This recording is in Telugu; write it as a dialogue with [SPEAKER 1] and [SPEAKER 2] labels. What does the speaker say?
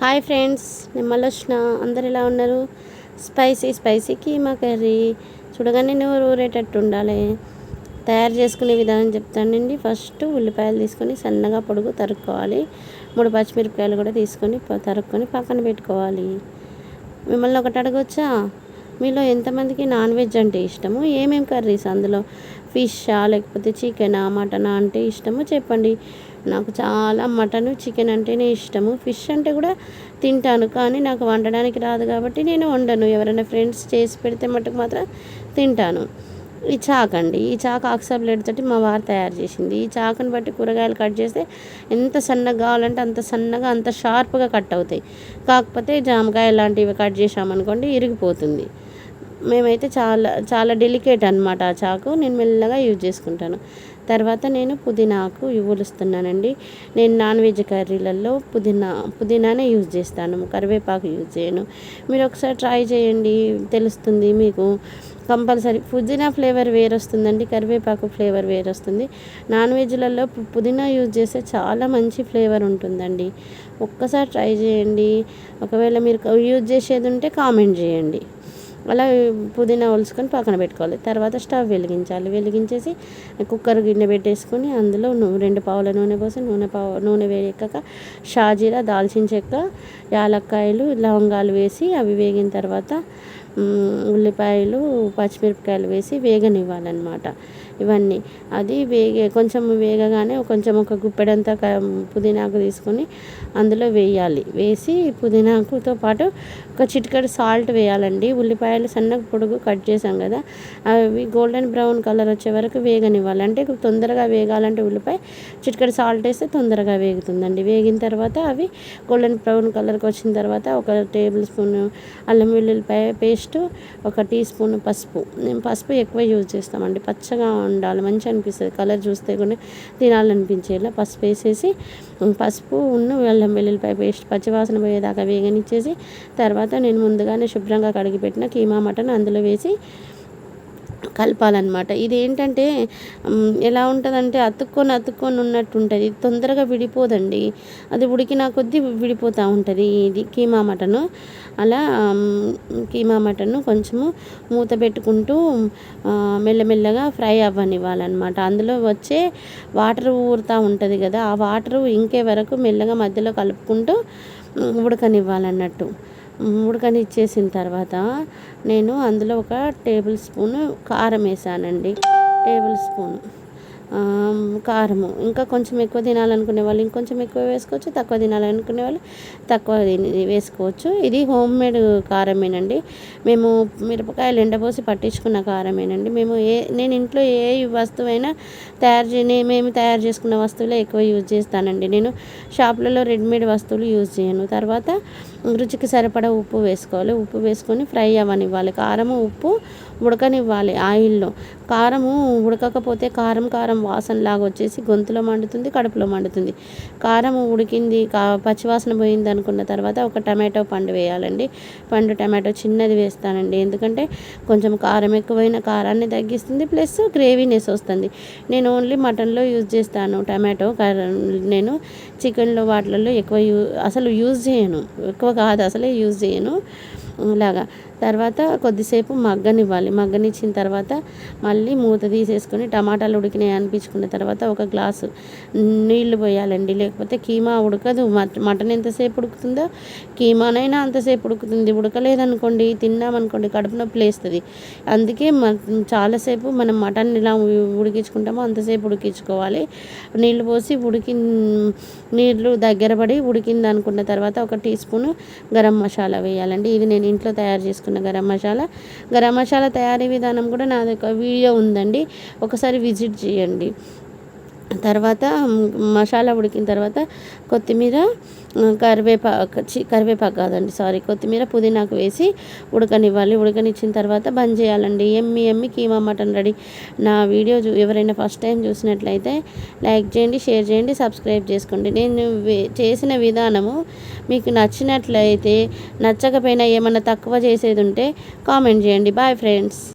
[SPEAKER 1] హాయ్ ఫ్రెండ్స్ నేను మళ్ళీ అందరు ఎలా ఉన్నారు? Spicy spicy keema curry. చూడగానే నువ్వు ఊరేటట్టు ఉండాలి. తయారు చేసుకునే విధానం చెప్తానండి. ఫస్ట్ ఉల్లిపాయలు తీసుకొని సన్నగా పొడుగు తరుక్కోవాలి. మూడు పచ్చిమిరపకాయలు కూడా తీసుకొని తరుక్కొని పక్కన పెట్టుకోవాలి. మిమ్మల్ని ఒకటి అడగొచ్చా? మీలో ఎంతమందికి నాన్ వెజ్ అంటే ఇష్టము? ఏమేమి కర్రీస్ అందులో? ఫిషా లేకపోతే చికెనా మటనా అంటే ఇష్టము? చెప్పండి. నాకు చాలా మటను చికెన్ అంటేనే ఇష్టము. ఫిష్ అంటే కూడా తింటాను కానీ నాకు వండడానికి రాదు కాబట్టి నేను వండను. ఎవరైనా ఫ్రెండ్స్ చేసి పెడితే మటుకు మాత్రం తింటాను. ఈ చాక్ అండి. ఈ చాక్ ఆక్సా బ్లేడ్ తోటి మా వారు తయారు చేసింది. ఈ చాకుని బట్టి కూరగాయలు కట్ చేస్తే ఎంత సన్నగా కావాలంటే అంత సన్నగా అంత షార్ప్గా కట్ అవుతాయి. కాకపోతే జామకాయ లాంటివి కట్ చేసామనుకోండి ఇరిగిపోతుంది. మేమైతే చాలా చాలా డెలికేట్ అనమాట ఆ చాకు. నేను మెల్లగా యూజ్ చేసుకుంటాను. తర్వాత నేను పుదీనాకు ఇవ్వలుస్తున్నానండి. నేను నాన్ వెజ్ కర్రీలలో పుదీనా పుదీనానే యూజ్ చేస్తాను కరివేపాకు యూజ్ చేయను. మీరు ఒకసారి ట్రై చేయండి తెలుస్తుంది మీకు. కంపల్సరీ పుదీనా ఫ్లేవర్ వేరు వస్తుందండి కరివేపాకు ఫ్లేవర్ వేరు వస్తుంది నాన్ వెజ్లలో పుదీనా యూజ్ చేస్తే చాలా మంచి ఫ్లేవర్ ఉంటుందండి. ఒక్కసారి ట్రై చేయండి. ఒకవేళ మీరు యూజ్ చేసేది ఉంటే కామెంట్ చేయండి. అలా పుదీనా ఒలుచుకొని పక్కన పెట్టుకోవాలి. తర్వాత స్టవ్ వెలిగించాలి. వెలిగించేసి కుక్కర్ గిన్నె పెట్టేసుకొని అందులో రెండు పావుల నూనె పోసి నూనె పావు నూనె వేడెక్కాక షాజీరా దాల్చిన చెక్క యాలక్కాయలు లవంగాలు వేసి అవి వేగిన తర్వాత ఉల్లిపాయలు పచ్చిమిరపకాయలు వేసి వేగనివ్వాలన్నమాట. ఇవన్నీ. అది వేగే కొంచెం వేగగానే కొంచెం ఒక గుప్పెడంతా క- పుదీనాకు తీసుకొని అందులో వేయాలి. వేసి పుదీనాకుతో పాటు ఒక చిటికెడు సాల్ట్ వేయాలండి. ఉల్లిపాయలు సన్నగా పొడుగు కట్ చేసాం కదా అవి గోల్డెన్ బ్రౌన్ కలర్ వచ్చే వరకు వేగనివ్వాలి. అంటే తొందరగా వేగాలంటే ఉల్లిపాయ చిటికెడు సాల్ట్ వేస్తే తొందరగా వేగుతుందండి. వేగిన తర్వాత అవి గోల్డెన్ బ్రౌన్ కలర్కి వచ్చిన తర్వాత ఒక టేబుల్ స్పూన్ అల్లం వెల్లుల్లిపాయ పేస్ట్ ఒక టీ స్పూన్ పసుపు. మేము పసుపు ఎక్కువ యూజ్ చేస్తామండి. పచ్చగా ఉండాలి మంచిగా అనిపిస్తుంది. కలర్ చూస్తే కూడా తినాలనిపించేలా పసుపు వేసేసి పసుపు ఉన్న వెల్లం వెల్లుల్లిపాయ పేస్ట్ పచ్చివాసన పోయేదాకా వేగనిచ్చేసి తర్వాత నేను ముందుగానే శుభ్రంగా కడిగి పెట్టిన కీమా మటన్ అందులో వేసి కలపాలన్నమాట. ఇది ఏంటంటే ఎలా ఉంటుందంటే అతుక్కొని అతుక్కొని ఉన్నట్టు ఉంటుంది తొందరగా విడిపోదండి. అది ఉడికిన కొద్దీ విడిపోతూ ఉంటుంది ఇది కీమా మటను. అలా కీమా మటను కొంచెము మూత పెట్టుకుంటూ మెల్లమెల్లగా ఫ్రై అవ్వనివ్వాలన్నమాట. అందులో వచ్చే వాటర్ ఊరుతూ ఉంటుంది కదా ఆ వాటర్ ఇంకే వరకు మెల్లగా మధ్యలో కలుపుకుంటూ ఉడకనివ్వాలన్నట్టు. ఉడకనిచ్చేసిన తర్వాత నేను అందులో ఒక టేబుల్ స్పూన్ కారం వేసానండి. Table spoon. కారము. ఇంకా కొంచెం ఎక్కువ తినాలనుకునే వాళ్ళు ఇంకొంచెం ఎక్కువ వేసుకోవచ్చు తక్కువ తినాలనుకునే వాళ్ళు తక్కువ వేసుకోవచ్చు. ఇది హోమ్ మేడ్ కారమేనండి. మేము మిరపకాయలు ఎండపోసి పట్టించుకున్న కారమేనండి. మేము ఏ నేను ఇంట్లో ఏ వస్తువైనా తయారు చే మేము తయారు చేసుకున్న వస్తువులే ఎక్కువ యూజ్ చేస్తానండి. నేను షాపులలో రెడీమేడ్ వస్తువులు యూజ్ చేయను. తర్వాత రుచికి సరిపడా ఉప్పు వేసుకోవాలి. ఉప్పు వేసుకొని ఫ్రై అవ్వనివ్వాలి. కారము ఉప్పు ఉడకనివ్వాలి ఆయిల్లో. కారము ఉడకకపోతే కారం కారం వాసన లాగా వచ్చేసి గొంతులో మండుతుంది కడుపులో మండుతుంది. కారం ఉడికింది కా పచ్చివాసన పోయింది అనుకున్న తర్వాత ఒక టమాటో పండు వేయాలండి. పండు టమాటో చిన్నది వేస్తానండి. ఎందుకంటే కొంచెం కారం ఎక్కువైన కారాన్ని తగ్గిస్తుంది ప్లస్ గ్రేవీనెస్ వస్తుంది. నేను ఓన్లీ మటన్లో యూజ్ చేస్తాను టమాటో కారం నేను చికెన్లో వాటిలలో ఎక్కువ యూ అసలు యూజ్ చేయను. ఎక్కువ కాదు అసలే యూజ్ చేయను. ఇలాగా తర్వాత కొద్దిసేపు మగ్గనివ్వాలి. మగ్గనిచ్చిన తర్వాత మళ్ళీ మూత తీసేసుకొని టమాటాలు ఉడికినాయి పంపించుకున్న తర్వాత ఒక గ్లాసు నీళ్ళు పోయాలండి. లేకపోతే కీమా ఉడకదు. మటన్ ఎంతసేపు ఉడుకుతుందో కీమానైనా అంతసేపు ఉడుకుతుంది. ఉడకలేదనుకోండి తిన్నామనుకోండి కడుపు నొప్పి లేస్తుంది. అందుకే మ చాలాసేపు మనం మటన్ ఇలా ఉడికించుకుంటామో అంతసేపు ఉడికించుకోవాలి. నీళ్ళు పోసి ఉడికి నీళ్ళు దగ్గర పడి ఉడికింది అనుకున్న తర్వాత ఒక టీ స్పూన్ గరం మసాలా వేయాలండి. ఇది నేను ఇంట్లో తయారు చేసుకున్న గరం మసాలా. గరం మసాలా తయారీ విధానం కూడా నాది ఒక వీడియో ఉందండి. ఒకసారి విజిట్ చేయండి. తర్వాత మసాలా ఉడికిన తర్వాత కొత్తిమీర కరివేపాకు చి కరివేపాకు కాదండి సారీ కొత్తిమీర పుదీనాకు వేసి ఉడకనివ్వాలి. ఉడకనిచ్చిన తర్వాత బంద్ చేయాలండి. ఎమ్మి ఎమ్మి కీమా మటన్ రెడీ. నా వీడియో చూ ఎవరైనా ఫస్ట్ టైం చూసినట్లయితే లైక్ చేయండి షేర్ చేయండి సబ్స్క్రైబ్ చేసుకోండి. నేను వే- చేసిన విధానము మీకు నచ్చినట్లయితే నచ్చకపోయినా ఏమన్నా తక్కువ చేసేది ఉంటే కామెంట్ చేయండి. Bye friends.